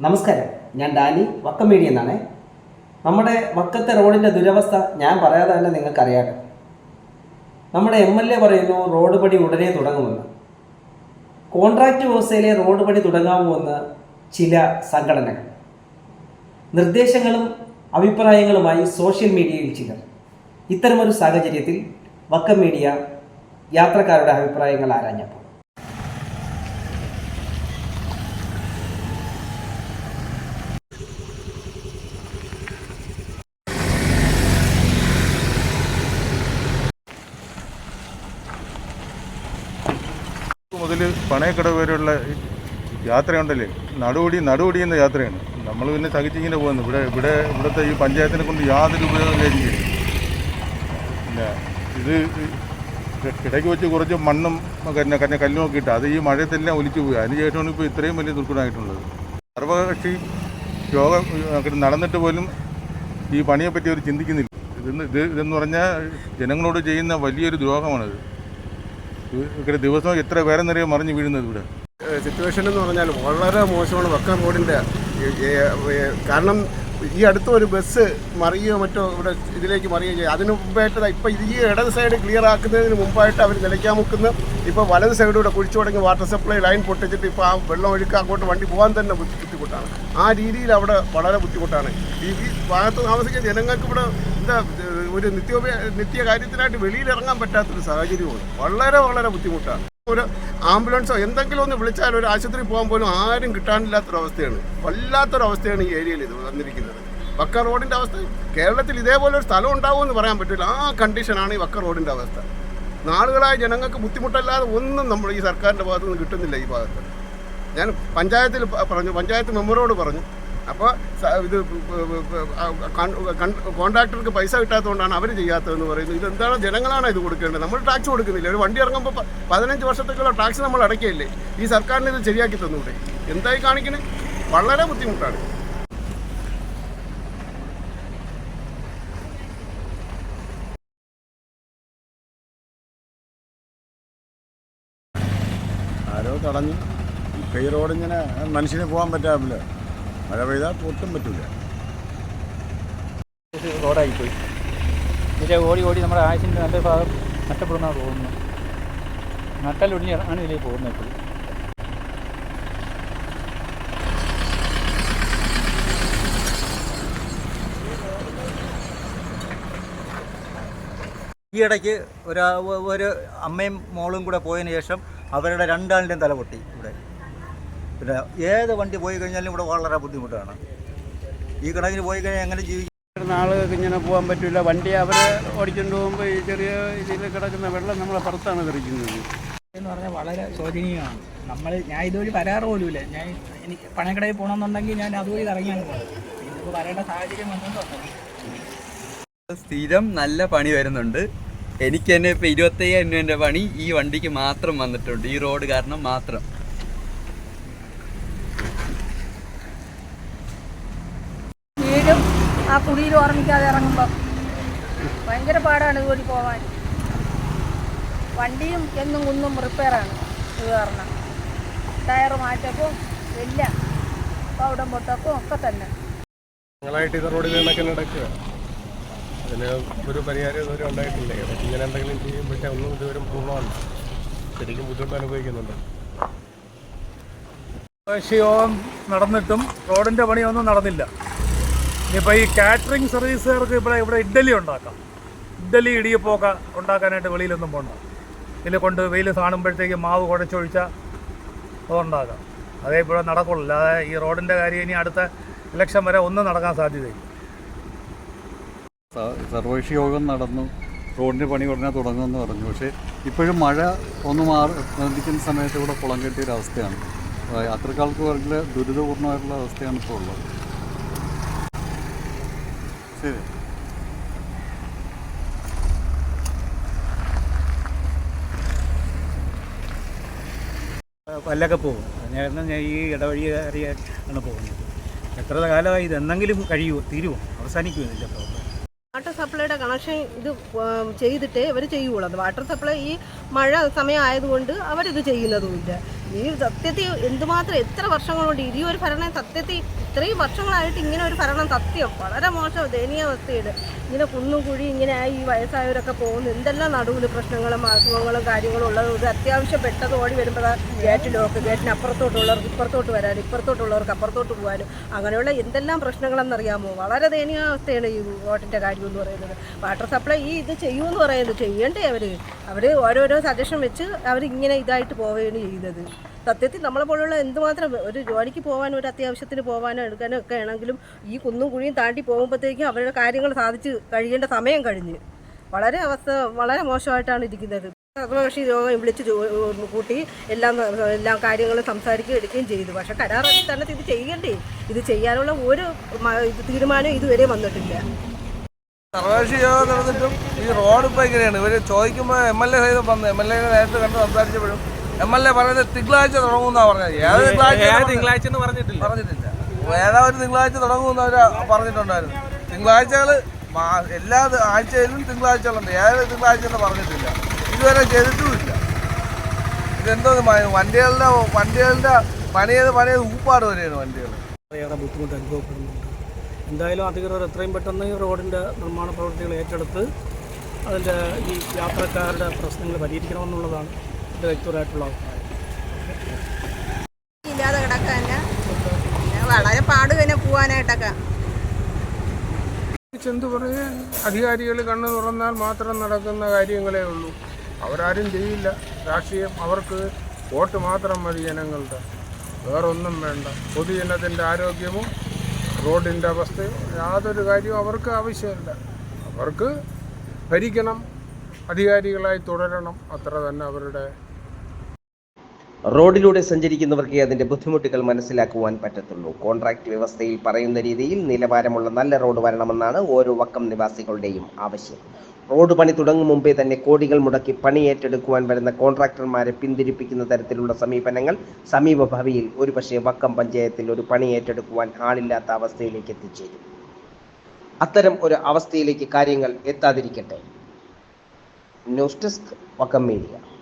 നമസ്കാരം. ഞാൻ Dani വക്ക media എന്നാണ്. നമ്മുടെ വക്കത്തെ റോഡിന്റെ ദുരവസ്ഥ ഞാൻ പറയാതെ തന്നെ നിങ്ങൾക്കറിയാം നമ്മുടെ എം എൽ എ പറയുന്നു റോഡ് പണി ഉടനെ തുടങ്ങുമെന്ന്. കോൺട്രാക്റ്റ് വ്യവസ്ഥയിലെ റോഡ് പണി തുടങ്ങാമെന്ന് ചില സംഘടനകൾ. നിർദ്ദേശങ്ങളും അഭിപ്രായങ്ങളുമായി സോഷ്യൽ മീഡിയയിൽ ചിലർ. ഇത്തരമൊരു സാഹചര്യത്തിൽ വക്കം മീഡിയ യാത്രക്കാരുടെ അഭിപ്രായങ്ങൾ ആരാഞ്ഞപ്പോൾ? മുതൽ പണയക്കട വരെയുള്ള യാത്രയുണ്ടല്ലേ? നടുവടി നടുവടി എന്ന യാത്രയാണ്. നമ്മൾ പിന്നെ തകിച്ചിങ്ങനെ പോകുന്നു. ഇവിടെ ഇവിടെ ഇവിടുത്തെ ഈ പഞ്ചായത്തിനെ കൊണ്ട് യാതൊരു ഉപയോഗമില്ലായിരിക്കും പിന്നെ ഇത് ഇടയ്ക്ക് വെച്ച് കുറച്ച് മണ്ണും കന്നെ കന്നെ കല്ലും ഒക്കെ ഇട്ട് അത് ഈ മഴയത്തെല്ലാം ഒലിച്ചു പോയി. അതിനുശേഷമാണ് ഇപ്പോൾ ഇത്രയും വലിയ ദുർഘടമായിട്ടുള്ളത് സർവകക്ഷി യോഗം നടന്നിട്ട് പോലും ഈ പണിയെ പറ്റി അവർ ചിന്തിക്കുന്നില്ല. ഇതെന്ന് ഇത് ഇതെന്ന് പറഞ്ഞാൽ ജനങ്ങളോട് ചെയ്യുന്ന വലിയൊരു ദ്രോഹമാണിത്. ഇവിടെ ദിവസം എത്ര പേരെ നിറയെ മറിഞ്ഞു വീഴുന്നത് ഇവിടെ? സിറ്റുവേഷൻ എന്ന് പറഞ്ഞാൽ വളരെ മോശമാണ് വക്കം റോഡിന്റെ കാരണം ഈ അടുത്ത ഒരു ബസ് മറിയുകയോ മറ്റോ ഇവിടെ ഇതിലേക്ക് മറിയുകയോ ചെയ്യും. അതിന് മുമ്പായിട്ട് ഇപ്പം ഈ ഇടത് സൈഡ് ക്ലിയർ ആക്കുന്നതിന് മുമ്പായിട്ട് അവർ നിലയ്ക്കാൻ മുക്കുന്ന ഇപ്പോൾ വലത് സൈഡിലൂടെ കുഴിച്ചു തുടങ്ങി വാട്ടർ സപ്ലൈ ലൈൻ പൊട്ടിച്ചിട്ട് ഇപ്പോൾ ആ വെള്ളം ഒഴുക്ക് അങ്ങോട്ട് വണ്ടി പോകാൻ തന്നെ ബുദ്ധി- ബുദ്ധിമുട്ടാണ്. ആ രീതിയിൽ അവിടെ വളരെ ബുദ്ധിമുട്ടാണ്. ഈ ഭാഗത്ത് താമസിക്കുന്ന ജനങ്ങൾക്ക് ഇവിടെ എന്താ ഒരു നിത്യോപ നിത്യ കാര്യത്തിനായിട്ട് വെളിയിൽ ഇറങ്ങാൻ പറ്റാത്തൊരു സാഹചര്യമാണ് വളരെ വളരെ ബുദ്ധിമുട്ടാണ്. ഒരു ആംബുലൻസോ എന്തെങ്കിലും ഒന്ന് വിളിച്ചാൽ ഒരു ആശുപത്രി പോകാൻ പോലും ആരും കിട്ടാനില്ലാത്തൊരവസ്ഥയാണ്. വല്ലാത്തൊരവസ്ഥയാണ് ഈ ഏരിയയിൽ ഇത് വന്നിരിക്കുന്നത്. വക്ക റോഡിന്റെ അവസ്ഥ കേരളത്തിൽ ഇതേപോലെ ഒരു സ്ഥലം ഉണ്ടാവുമെന്ന് പറയാൻ പറ്റില്ല. ആ കണ്ടീഷനാണ് ഈ വക്ക റോഡിന്റെ അവസ്ഥ. നാളുകളായ ജനങ്ങൾക്ക് ബുദ്ധിമുട്ടല്ലാതെ ഒന്നും നമ്മൾ ഈ സർക്കാരിന്റെ ഭാഗത്തുനിന്ന് കിട്ടുന്നില്ല ഈ ഭാഗത്ത്. ഞാൻ പഞ്ചായത്തിൽ പറഞ്ഞു പഞ്ചായത്ത് മെമ്പറോട് പറഞ്ഞു അപ്പോൾ ഇത് കോൺട്രാക്ടർക്ക് പൈസ കിട്ടാത്തതുകൊണ്ടാണ് അവർ ചെയ്യാത്തതെന്ന് പറയുന്നത്. ഇതെന്താണ് ജനങ്ങളാണ് ഇത് കൊടുക്കേണ്ടത്. നമ്മൾ ടാക്സ് കൊടുക്കുന്നില്ല. ഒരു വണ്ടി ഇറങ്ങുമ്പോൾ പതിനഞ്ച് വർഷത്തേക്കുള്ള ടാക്സ് നമ്മൾ അടയ്ക്കില്ലേ ഈ സർക്കാരിന് ഇത് ശരിയാക്കി തന്നൂടെ? എന്തായി കാണിക്കണേ? വളരെ ബുദ്ധിമുട്ടാണ്. ആരോ തടഞ്ഞു. കൈ റോഡ് ഇങ്ങനെ മനുഷ്യന് പോകാൻ പറ്റാറില്ല. മഴ പെയ്താൽ ഒട്ടും പറ്റില്ല റോഡായിപ്പോയി. ഇതിലെ ഓടി ഓടി നമ്മുടെ ആയുസിന്റെ നല്ല ഭാഗം നഷ്ടപ്പെടുന്ന തോന്നുന്നു. നട്ടലൊടിഞ്ഞ് ആണ് ഇതിലേക്ക് പോകുന്നത് ഇപ്പോൾ. ഈ ഇടയ്ക്ക് ഒരു ഒരു അമ്മയും മോളും കൂടെ പോയതിന് ശേഷം അവരുടെ രണ്ടാളിന്റെയും തല പൊട്ടി ഇവിടെ. പിന്നെ ഏത് വണ്ടി പോയി കഴിഞ്ഞാലും ഇവിടെ വളരെ ബുദ്ധിമുട്ടാണ്. ഈ കണക്കിന് പോയി കഴിഞ്ഞാൽ എങ്ങനെ ജീവിക്കും? ആളുകൾക്ക് ഇങ്ങനെ പോകാൻ പറ്റില്ല. വണ്ടി അവർ ഓടിച്ചുകൊണ്ട് പോകുമ്പോൾ ഈ ചെറിയ ഇതിൽ കിടക്കുന്ന വെള്ളം നമ്മളെ പുറത്താണ് തെറിക്കുന്നത് എന്ന് പറഞ്ഞാൽ വളരെ ശോചനീയമാണ്. നമ്മൾ ഞാൻ ഇതുവഴി വരാറ് പോലുമില്ല. ഞാൻ എനിക്ക് പണക്കടയിൽ പോകണമെന്നുണ്ടെങ്കിൽ ഞാൻ അതുവഴി ഇറങ്ങിയാണ് പോകുന്നത്. ഇതിപ്പോൾ വരേണ്ട സാഹചര്യം വന്നുകൊണ്ട് സ്ഥിരം നല്ല പണി വരുന്നുണ്ട്. എനിക്ക് തന്നെ ഇപ്പോൾ ഇരുപത്തയ്യായിരം രൂപേന്റെ പണി ഈ വണ്ടിക്ക് മാത്രം വന്നിട്ടുണ്ട്. ഈ റോഡ് കാരണം മാത്രം. ആ കുടിയിൽ ഓർമ്മിക്കാതെ ഇറങ്ങുമ്പോൾ ഭയങ്കര പാടാണ് ഇതുവഴി പോകാൻ വണ്ടിയും എന്നും കുന്നും റിപ്പയറാണ് ഇത് കാരണം. ടയർ മാറ്റക്കും എല്ലാം പൗടം പൊട്ടക്കും ഒക്കെ തന്നെ. ഞങ്ങളായിട്ട് ഇത് റോഡിൽ നിന്നൊക്കെ നടക്കുക. അതിന് ഒരു പരിഹാരം ഇതുവരെ ഉണ്ടായിട്ടില്ല. ഇങ്ങനെ എന്തെങ്കിലും ചെയ്യും പക്ഷേ ഒന്നും ഇതുവരെ പൂർണമല്ല. ശരിക്കും ബുദ്ധിമുട്ട് അനുഭവിക്കുന്നുണ്ട്. യോഗം നടന്നിട്ടും റോഡിന്റെ പണിയൊന്നും നടന്നില്ല. ഇനിയിപ്പോൾ ഈ കാറ്ററിംഗ് സർവീസുകാർക്ക് ഇവിടെ ഇവിടെ ഇഡ്ഡലി ഉണ്ടാക്കാം. ഇഡ്ഡലി ഇടിയപ്പമൊക്കെ ഉണ്ടാക്കാനായിട്ട് വെളിയിലൊന്നും പോകണ്ട ഇതിൽ കൊണ്ട് വെയിൽ കാണുമ്പോഴത്തേക്ക് മാവ് കുഴച്ചൊഴിച്ചാൽ അതുണ്ടാക്കാം. അതേ ഇവിടെ നടക്കുള്ളൂ. അല്ലാതെ ഈ റോഡിന്റെ കാര്യം ഇനി അടുത്ത ഇലക്ഷൻ വരെ ഒന്നും നടക്കാൻ സാധ്യതയില്ല. സർവകക്ഷി യോഗം നടന്നു. റോഡിന്റെ പണി ഉടനെ തുടങ്ങുമെന്ന് പറഞ്ഞു. പക്ഷേ ഇപ്പോഴും മഴ ഒന്ന് മാറി നിൽക്കുന്ന സമയത്ത് ഇവിടെ കുളം കെട്ടിയൊരവസ്ഥയാണ്. ആ, യാത്രക്കാർക്ക് വളരെ ദുരിതപൂർണമായിട്ടുള്ള അവസ്ഥയാണ് ഇപ്പോൾ ഉള്ളത്. ശരി പല്ലൊക്കെ പോകും. ഞാൻ ഈ ഇടവഴി അറിയാണ് പോകുന്നത്. എത്ര കാലമായി ഇത് എന്നെങ്കിലും കഴിയുമോ തീരുമോ? അവസാനിക്കുമോ ഇതിന്റെ പ്രോബ്ലം വാട്ടർ സപ്ലൈയുടെ കണക്ഷൻ ഇത് ചെയ്തിട്ടേ ഇവർ ചെയ്യുള്ളൂ അത് വാട്ടർ സപ്ലൈ ഈ മഴ സമയം ആയതുകൊണ്ട് അവരിത് ചെയ്യുന്നതുമില്ല. ഈ സത്യത്തിൽ എന്തുമാത്രം എത്ര വർഷങ്ങൾ കൊണ്ട് ഈ ഒരു ഭരണം സത്യത്തിൽ ഇത്രയും വർഷങ്ങളായിട്ട് ഇങ്ങനെ ഒരു ഭരണം സത്യം. വളരെ മോശം ദയനീയാവസ്ഥയുണ്ട് ഇങ്ങനെ കുന്നും കുഴി ഇങ്ങനെ ഈ വയസ്സായവരൊക്കെ പോകുന്നു. എന്തെല്ലാം നടുവിൽ പ്രശ്നങ്ങളും അസുഖങ്ങളും കാര്യങ്ങളും ഉള്ളത്? ഒരു അത്യാവശ്യം പെട്ടത് ഓടി വരുമ്പോൾ ഗേറ്റിലോക്ക് ഗേറ്റിന് അപ്പുറത്തോട്ടുള്ളവർക്ക് ഇപ്പുറത്തോട്ട് വരാനും ഇപ്പുറത്തോട്ടുള്ളവർക്ക് അപ്പുറത്തോട്ട് പോകാനും അങ്ങനെയുള്ള എന്തെല്ലാം പ്രശ്നങ്ങളെന്നറിയാമോ? വളരെ ദയനീയാവസ്ഥയാണ് ഈ വോട്ടിന്റെ കാര്യം എന്ന് പറയുന്നത്. വാട്ടർ സപ്ലൈ ഈ ഇത് ചെയ്യുമെന്ന് പറയുന്നത് ചെയ്യണ്ടേ അവർ അവർ ഓരോരോ സജഷൻ വെച്ച് അവർ ഇങ്ങനെ ഇതായിട്ട് പോവുകയാണ് ചെയ്യുന്നത് സത്യത്തിൽ നമ്മളെ പോലുള്ള എന്തുമാത്രം ഒരു ജോലിക്ക് പോകാനോ ഒരു അത്യാവശ്യത്തിന് പോകാനോ എടുക്കാനോ ഒക്കെ ആണെങ്കിലും ഈ കുന്നും കുഴിയും താണ്ടി പോകുമ്പോഴത്തേക്കും അവരുടെ കാര്യങ്ങൾ സാധിച്ച് കഴിയേണ്ട സമയം കഴിഞ്ഞ്. വളരെ അവസ്ഥ വളരെ മോശമായിട്ടാണ് ഇരിക്കുന്നത്. സർവകക്ഷി യോഗം വിളിച്ച് കൂട്ടി എല്ലാം എല്ലാ കാര്യങ്ങളും സംസാരിക്കുകയും എടുക്കുകയും ചെയ്തു. പക്ഷെ കരാർ തന്നെ ഇത് ചെയ്യണ്ടേ ഇത് ചെയ്യാനുള്ള ഒരു തീരുമാനം ഇതുവരെ വന്നിട്ടില്ല. സർവകക്ഷി യോഗം നടന്നിട്ടും ഈ റോഡ് ഇപ്പോൾ ഇങ്ങനെയാണ്. ഇവർ ചോദിക്കുമ്പോൾ എം എൽ എ സൈതം വന്ന് എം എൽ എ നേരത്തെ കണ്ട് സംസാരിച്ചപ്പോഴും എം എൽ എ പറയുന്നത് തിങ്കളാഴ്ച തുടങ്ങുമെന്നാണ് പറഞ്ഞത്. ഏത് തിങ്കളാഴ്ച തിങ്കളാഴ്ച എന്ന് പറഞ്ഞിട്ടില്ല. പറഞ്ഞിട്ടില്ല. ഏതാ ഒരു തിങ്കളാഴ്ച തുടങ്ങുമെന്ന് അവർ പറഞ്ഞിട്ടുണ്ടായിരുന്നു. തിങ്കളാഴ്ചകൾ എല്ലാ ആഴ്ചയിലും തിങ്കളാഴ്ചകളുണ്ട്. ഏത് തിങ്കളാഴ്ച എന്ന് പറഞ്ഞിട്ടില്ല. ഇതുവരെ ചെയ്തിട്ടുമില്ല. ഇതെന്തോ വണ്ടികളുടെ വണ്ടികളുടെ പണിയത് പണിയത് ഊപ്പാട് വരെയാണ് വണ്ടികൾ ബുദ്ധിമുട്ട് അനുഭവപ്പെടുന്നുണ്ട്. എന്തായാലും അധികൃതർ എത്രയും പെട്ടെന്ന് ഈ റോഡിന്റെ നിർമ്മാണ പ്രവൃത്തികൾ ഏറ്റെടുത്ത് അതിന്റെ ഈ യാത്രക്കാരുടെ പ്രശ്നങ്ങൾ പരിഹരിക്കണമെന്നുള്ളതാണ് എന്റെ വ്യക്തിപരമായിട്ടുള്ള അഭിപ്രായം. ഇല്ലാതെ കിടക്കാൻ വളരെ പാട് തന്നെ പോവാനായിട്ടൊക്കെ. എന്ത് പറയാൻ അധികാരികൾ കണ്ണു തുറന്നാൽ മാത്രം നടക്കുന്ന കാര്യങ്ങളേ ഉള്ളൂ. അവരാരും ചെയ്യില്ല. രാഷ്ട്രീയം അവർക്ക് വോട്ട് മാത്രം മതി ജനങ്ങളുടെ. വേറൊന്നും വേണ്ട. പൊതുജനത്തിന്റെ ആരോഗ്യവും റോഡിന്റെ അവസ്ഥയും യാതൊരു കാര്യവും അവർക്ക് ആവശ്യമില്ല. അവർക്ക് ഭരിക്കണം അധികാരികളായി തുടരണം അത്ര തന്നെ അവരുടെ റോഡിലൂടെ സഞ്ചരിക്കുന്നവർക്ക് അതിന്റെ ബുദ്ധിമുട്ടുകൾ മനസ്സിലാക്കുവാൻ പറ്റത്തുള്ളൂ. കോൺട്രാക്ട് വ്യവസ്ഥയിൽ പറയുന്ന രീതിയിൽ നിലവാരമുള്ള നല്ല റോഡ് വരണമെന്നാണ് ഓരോ വക്കം നിവാസികളുടെയും ആവശ്യം. റോഡ് പണി തുടങ്ങും മുമ്പേ തന്നെ കോടികൾ മുടക്കി പണി ഏറ്റെടുക്കുവാൻ വരുന്ന കോൺട്രാക്ടർമാരെ പിന്തിരിപ്പിക്കുന്ന തരത്തിലുള്ള സമീപനങ്ങൾ സമീപ ഭാവിയിൽ ഒരുപക്ഷെ വക്കം പഞ്ചായത്തിൽ ഒരു പണി ഏറ്റെടുക്കുവാൻ ആളില്ലാത്ത അവസ്ഥയിലേക്ക് എത്തിച്ചേരും. അത്തരം ഒരു അവസ്ഥയിലേക്ക് കാര്യങ്ങൾ എത്താതിരിക്കട്ടെ. News desk Vakkam media.